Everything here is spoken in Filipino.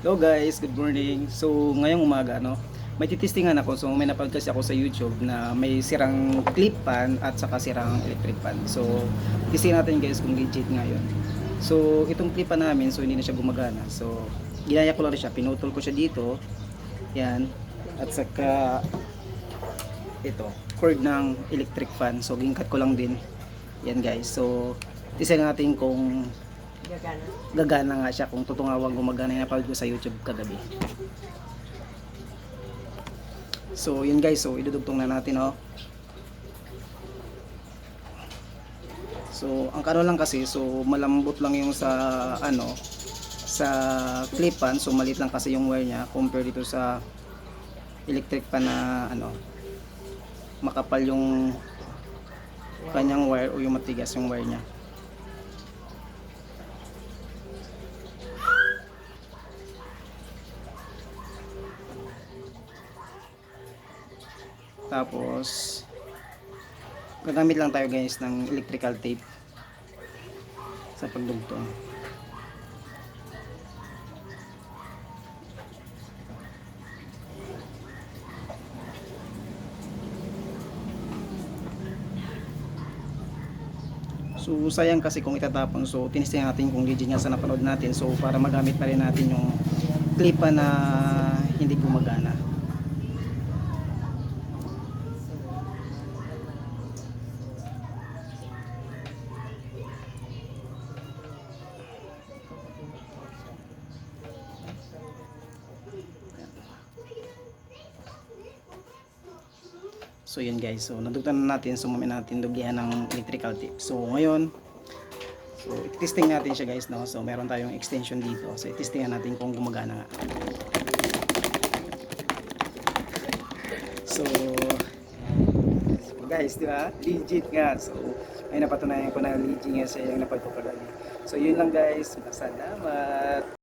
Hello guys, good morning. So ngayong umaga no, may titistingan ako. So may kasi ako sa YouTube na may sirang clip pan at saka sirang electric pan. So testingin natin guys kung legit nga yun. So itong clip pan namin so hindi na siya gumagana. So ginaya ko lang siya, pinutol ko siya dito. Yan. At saka ito, cord ng electric fan. So gingkat ko lang din. Yan guys. So testingin natin kung Gagana. gagana nga siya kung tutungawang gumagana yung napanood ko sa YouTube kagabi. So, yun guys. So, idudugtong na natin, oh. So, ang kano lang kasi, so malambot lang yung sa ano sa clip-pan, so maliit lang kasi yung wire niya compare dito sa electric pan na ano makapal yung kanyang wire o yung matigas yung wire niya. Tapos gagamit lang tayo guys ng electrical tape sa pagdugtong. So sayang kasi kung itatapon so tinisting natin kung legit nga sa napanood natin so para magamit na rin natin yung clip na hindi gumagana. So yun guys, so nadugtan na natin, so mamaya natin duglihan ng electrical tape. So ngayon, so testing natin siya guys, no? So meron tayong extension dito. So testingan natin kung gumagana nga. So, guys, di ba? Legit nga. So ay napatunayan ko na legit nga siya yung napagpapagaling. So yun lang guys, salamat.